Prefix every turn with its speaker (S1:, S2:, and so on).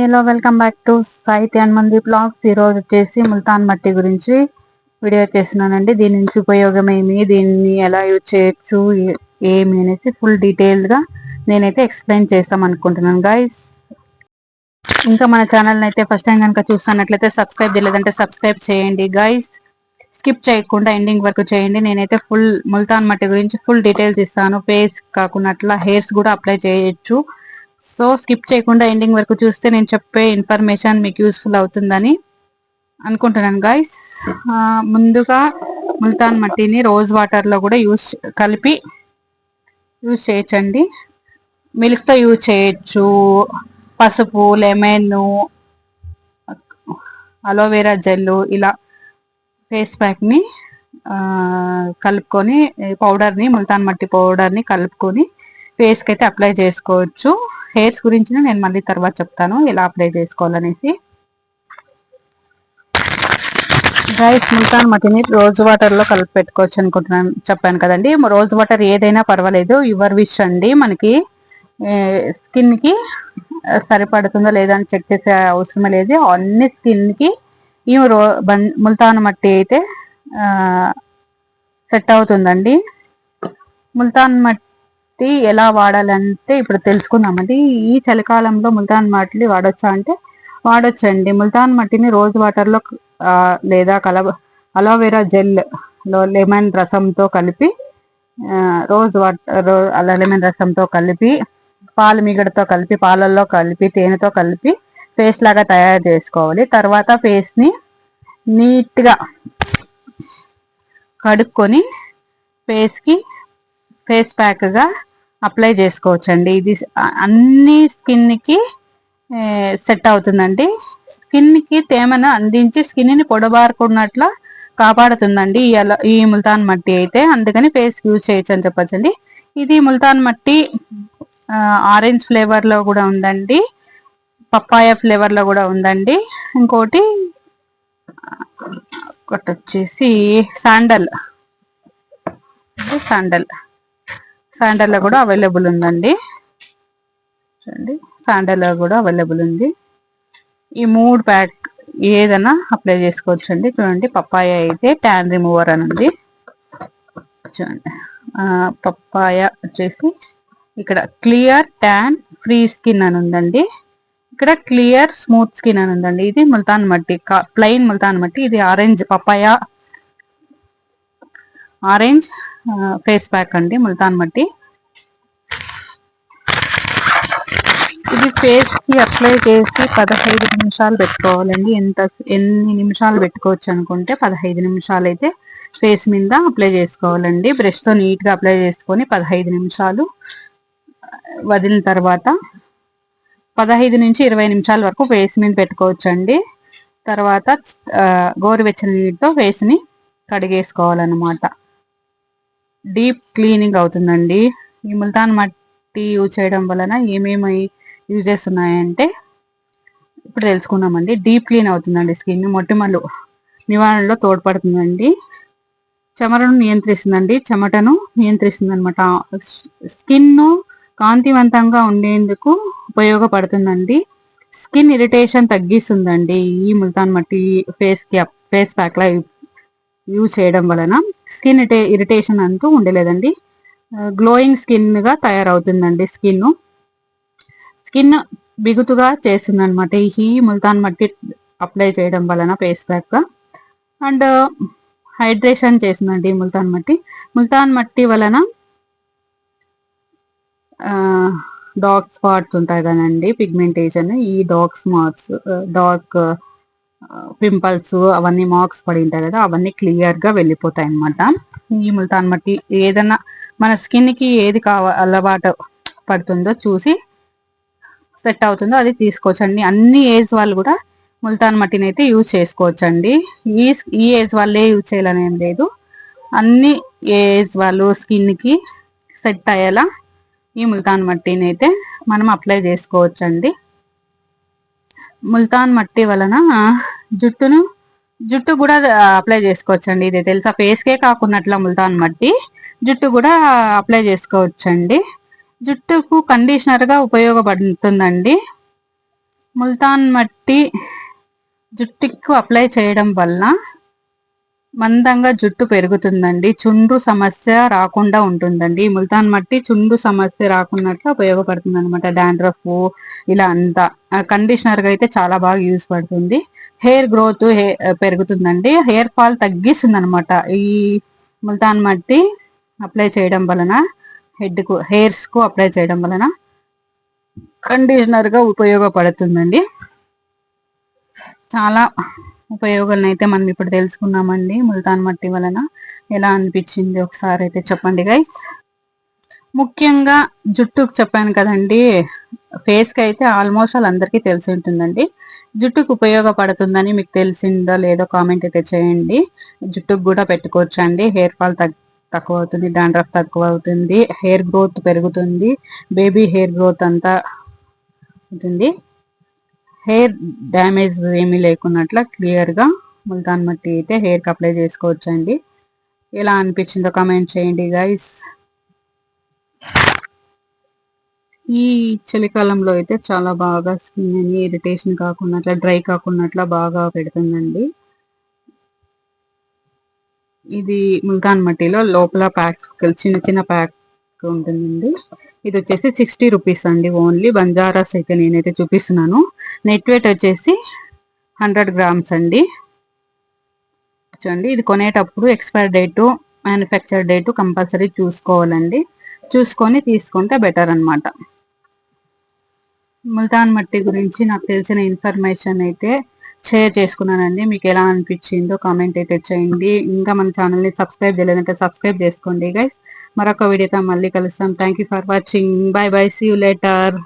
S1: Hello welcome back to సాహిత్య మంది blogs. ఈరోజు వచ్చేసి ముల్తాన్ మట్టి గురించి వీడియో చేస్తున్నానండి. దీని నుంచి ఉపయోగం ఏమి దీన్ని ఎలా యూజ్ చేయొచ్చు ఏమి అనేసి ఫుల్ డీటెయిల్గా నేనైతే ఎక్స్ప్లెయిన్ చేస్తాం అనుకుంటున్నాను గైస్ ఇంకా మన ఛానల్ని అయితే ఫస్ట్ టైం కనుక చూస్తున్నట్లయితే సబ్స్క్రైబ్ చేయలేదంటే సబ్స్క్రైబ్ చేయండి గైస్ స్కిప్ చేయకుండా ఎండింగ్ వరకు చేయండి. నేనైతే ఫుల్ ముల్తాన్ మట్టి గురించి ఫుల్ డీటెయిల్స్ ఇస్తాను. ఫేస్ కాకుండా అట్లా హెయిర్స్ కూడా అప్లై చేయొచ్చు. సో స్కిప్ చేయకుండా ఎండింగ్ వరకు చూస్తే నేను చెప్పే ఇన్ఫర్మేషన్ మీకు యూస్ఫుల్ అవుతుందని అనుకుంటున్నాను గాయస్ ముందుగా ముల్తాన్ మట్టిని రోజ్ వాటర్లో కూడా యూస్ కలిపి యూజ్ చేయొచ్చండి. మిల్క్తో యూజ్ చేయొచ్చు. పసుపు లెమన్ అలోవెరా జెల్ ఇలా ఫేస్ ప్యాక్ని కలుపుకొని పౌడర్ని ముల్తాన్ మట్టి పౌడర్ని కలుపుకొని ఫేస్కి అయితే అప్లై చేసుకోవచ్చు. హెయిర్స్ గురించి నేను మళ్ళీ తర్వాత చెప్తాను. ఎలా అప్లై చేసుకోవాలనేసి. రైస్ ముల్తాన్ మట్టిని రోజు వాటర్లో కలిపి పెట్టుకోవచ్చు అనుకుంటున్నాను. చెప్పాను కదండి. రోజు వాటర్ ఏదైనా పర్వాలేదు. యువర్ విష్ అండి మనకి. స్కిన్కి సరిపడుతుందో లేదా అని చెక్ చేసే అవసరం లేదు. అన్ని స్కిన్కి ఈ రో ముల్తాన్ మట్టి అయితే సెట్ అవుతుందండి. ముల్తాన్ మట్టి ఎలా వాడాలంటే ఇప్పుడు తెలుసుకుందామండి ఈ చలికాలంలో ముల్తాన్ మట్టి వాడొచ్చా అంటే వాడొచ్చండి. ముల్తాన్ మట్టిని రోజు వాటర్లో లేదా కలవ అలోవెరా జెల్లో లెమన్ రసంతో కలిపి రోజ్ వాటర్ అలా లెమన్ రసంతో కలిపి పాలు మీగడతో కలిపి పాలల్లో కలిపి తేనెతో కలిపి పేస్ట్ లాగా తయారు చేసుకోవాలి. తర్వాత పేస్ట్ని నీట్గా కడుక్కొని ఫేస్కి ఫేస్ ప్యాక్గా అప్లై చేసుకోవచ్చండి. ఇది అన్ని స్కిన్కి సెట్ అవుతుందండి. స్కిన్కి తేమను అందించి స్కిన్ని పొడబారుకున్నట్ల కాపాడుతుందండి ఈ ఈ ముల్తాన్ మట్టి అయితే. అందుకని ఫేస్ యూజ్ చేయొచ్చు అని చెప్పచ్చండి. ఇది ముల్తాన్ మట్టి ఆరెంజ్ ఫ్లేవర్లో కూడా ఉందండి. పప్పాయ ఫ్లేవర్లో కూడా ఉందండి. ఇంకోటి ఒకటి వచ్చేసి శాండల్. శాండల్. శాండల్లో కూడా అవైలబుల్ ఉందండి. చూడండి శాండల్లో కూడా అవైలబుల్ ఉంది. ఈ మూడు ప్యాక్ ఏదైనా అప్లై చేసుకోవచ్చు అండి చూడండి పప్పాయ అయితే ట్యాన్ రిమూవర్ అని ఉంది. చూడండి పప్పాయ వచ్చేసి ఇక్కడ క్లియర్ ట్యాన్ ఫ్రీ స్కిన్ అని ఉందండి. ఇక్కడ క్లియర్ స్మూత్ స్కిన్ అని ఉందండి. ఇది ముల్తాన్ మట్టి ప్లెయిన్ ముల్తాన్ మట్టి. ఇది orange papaya orange face pack అండి ముల్తాన్ మట్టి. ఇది ఫేస్కి అప్లై చేసి పదహైదు నిమిషాలు పెట్టుకోవాలండి. ఎంత ఎన్ని నిమిషాలు పెట్టుకోవచ్చు అనుకుంటే పదహైదు నిమిషాలు అయితే ఫేస్ మీద అప్లై చేసుకోవాలండి. బ్రష్తో నీట్గా అప్లై చేసుకొని పదహైదు నిమిషాలు వదిలిన తర్వాత పదహైదు నుంచి ఇరవై నిమిషాల వరకు ఫేస్ మీద పెట్టుకోవచ్చండి. తర్వాత గోరువెచ్చని నీటితో ఫేస్ని కడిగేసుకోవాలన్నమాట. డీప్ క్లీనింగ్ అవుతుందండి. ఈ ముల్తాన్ మట్టి యూజ్ చేయడం వలన ఏమేమి యూజెస్ ఉన్నాయంటే ఇప్పుడు తెలుసుకున్నామండి డీప్ క్లీన్ అవుతుందండి స్కిన్ మొట్టమలు నివారణలో తోడ్పడుతుందండి. చెమటను నియంత్రిస్తుందండి. చెమటను నియంత్రిస్తుంది అనమాట స్కిన్ను కాంతివంతంగా ఉండేందుకు ఉపయోగపడుతుందండి. స్కిన్ ఇరిటేషన్ తగ్గిస్తుందండి ఈ Multan mitti face cap face ప్యాక్లో use చేయడం వలన స్కిన్ ఇరిటేషన్ అంటూ ఉండలేదండి. గ్లోయింగ్ స్కిన్గా తయారవుతుందండి స్కిన్ స్కిన్ బిగుతుగా చేస్తుంది అనమాట ఈ ముల్తాన్ మట్టి అప్లై చేయడం వలన ఫేస్ ప్యాక్ అండ్ హైడ్రేషన్ చేస్తుందండి ముల్తాన్ మట్టి. ముల్తాన్ మట్టి వలన డార్క్ స్పాట్స్ ఉంటాయి కదండి పిగ్మెంటేషన్ ఈ డార్క్ స్పాట్స్ డార్క్ పింపుల్స్ అవన్నీ మార్క్స్ పడి ఉంటాయి కదా అవన్నీ క్లియర్గా వెళ్ళిపోతాయి అన్నమాట. ఈ ముల్తాన్ మట్టి ఏదైనా మన స్కిన్కి ఏది కావ అలవాటు పడుతుందో చూసి సెట్ అవుతుందో అది తీసుకోవచ్చండి. అన్ని ఏజ్ వాళ్ళు కూడా ముల్తాన్ మట్టిని అయితే యూజ్ చేసుకోవచ్చండి. ఈ ఈ ఏజ్ వాళ్ళే యూజ్ చేయాలని ఏం లేదు. అన్ని ఏజ్ వాళ్ళు స్కిన్కి సెట్ అయ్యేలా ఈ ముల్తాన్ మట్టిని అయితే మనం అప్లై చేసుకోవచ్చండి. ముల్తాన్ మట్టి వలన జుట్టును జుట్టు కూడా అప్లై చేసుకోవచ్చండి. ఇది తెలుసా? ఫేస్కే కాకున్నట్ల ముల్తాన్ మట్టి. జుట్టు కూడా అప్లై చేసుకోవచ్చండి. జుట్టుకు కండిషనర్గా ఉపయోగపడుతుందండి. ముల్తాన్ మట్టి జుట్టుకు అప్లై చేయడం వల్ల మందంగా జుట్టు పెరుగుతుందండి. చుండ్రు సమస్య రాకుండా ఉంటుందండి. ముల్తాన్ మట్టి చుండ్రు సమస్య రాకున్నట్లు ఉపయోగపడుతుంది అనమాట డాండ్రఫ్ ఇలా అంతా. కండిషనర్గా అయితే చాలా బాగా యూజ్ పడుతుంది. హెయిర్ గ్రోత్ పెరుగుతుందండి. హెయిర్ ఫాల్ తగ్గిస్తుంది అనమాట ఈ ముల్తాన్ మట్టి అప్లై చేయడం వలన హెడ్కు హెయిర్స్కు అప్లై చేయడం వలన కండిషనర్గా ఉపయోగపడుతుందండి. చాలా ఉపయోగాలను అయితే మనం ఇప్పుడు తెలుసుకున్నామండి ముల్తాన్ మట్టి వలన. ఎలా అనిపించింది ఒకసారి అయితే చెప్పండి గైస్ ముఖ్యంగా జుట్టుకు చెప్పాను కదండి ఫేస్కి అయితే ఆల్మోస్ట్ అందరికీ తెలిసి ఉంటుందండి. జుట్టుకు ఉపయోగపడుతుందని మీకు తెలిసిందో లేదో కామెంట్ అయితే చేయండి. జుట్టుకు కూడా పెట్టుకోవచ్చు అండి హెయిర్ ఫాల్ తక్కువ అవుతుంది డాండ్రఫ్ తక్కువ అవుతుంది హెయిర్ గ్రోత్ పెరుగుతుంది బేబీ హెయిర్ గ్రోత్ అంతా ఉంటుంది. హెయిర్ డ్యామేజ్ ఏమీ లేకున్నట్ల క్లియర్గా ముల్తాన్ మట్టి అయితే హెయిర్కి అప్లై చేసుకోవచ్చు అండి ఎలా అనిపించిందో కమెంట్ చేయండి గైస్. ఈ చలికాలంలో అయితే చాలా బాగా స్కిన్ అని ఇరిటేషన్ కాకుండా డ్రై కాకుండా బాగా పెడుతుందండి. ఇది ముల్తాన్ మట్టిలో లోపల ప్యాక్ చిన్న చిన్న ప్యాక్ ఉంటుందండి. ఇది వచ్చేసి సిక్స్టీ రూపీస్ అండి. ఓన్లీ బంజారాస్ అయితే నేనైతే చూపిస్తున్నాను. నెట్ వెయిట్ వచ్చేసి హండ్రెడ్ గ్రామ్స్ అండి. చూడండి ఇది కొనేటప్పుడు expire date manufacture date compulsory చూసుకోవాలండి. చూసుకొని తీసుకుంటే బెటర్ అనమాట ముల్తాన్ మట్టి గురించి నాకు తెలిసిన ఇన్ఫర్మేషన్ అయితే షేర్ చేసుకున్నానండి. మీకు ఎలా అనిపించిందో కామెంట్ అయితే చేయండి. ఇంకా మన ఛానల్ని సబ్స్క్రైబ్ చేయలేదంటే సబ్స్క్రైబ్ చేసుకోండి గైస్ మరొక వీడియోతో మళ్ళీ కలుస్తాం. Thank for watching bye bye see you later